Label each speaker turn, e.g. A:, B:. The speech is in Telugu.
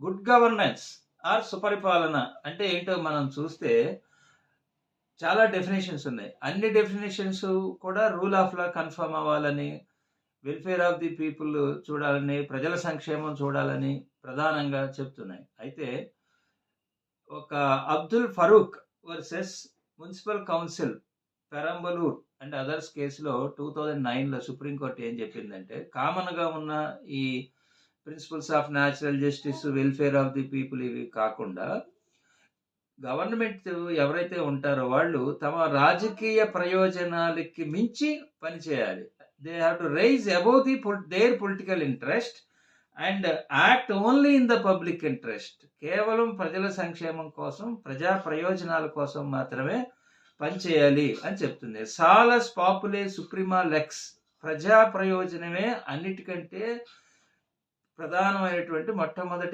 A: గుడ్ గవర్నెన్స్ ఆర్ సుపరిపాలన అంటే ఏంటో మనం చూస్తే చాలా డెఫినేషన్స్ ఉన్నాయి. అన్ని డెఫినేషన్స్ కూడా రూల్ ఆఫ్ లా కన్ఫర్మ్ అవ్వాలని వెల్ఫేర్ ఆఫ్ ది పీపుల్ చూడాలని ప్రజల సంక్షేమం చూడాలని ప్రధానంగా చెప్తున్నాయి. అయితే ఒక Abdul Farooq versus municipal council Perambalur and others కేసులో టూ థౌజండ్ నైన్లో సుప్రీంకోర్టు ఏం చెప్పిందంటే కామన్గా ఉన్న ఈ principles of natural justice welfare of the people ఇవి కాకుండా గవర్నమెంట్ ఎవరైతే ఉంటారో వాళ్ళు తమ రాజకీయ ప్రయోజనాలకి మించి పనిచేయాలి they have to rise above the their political interest and act only in the public interest కేవలం ప్రజల సంక్షేమం కోసం ప్రజా ప్రయోజనాల కోసం మాత్రమే పనిచేయాలి అని చెప్తుంది. సాలస్ పాపులే సుప్రీమా లెక్స్ ప్రజా ప్రయోజనమే అన్నిటికంటే ప్రధానమైనటువంటి మొట్టమొదటి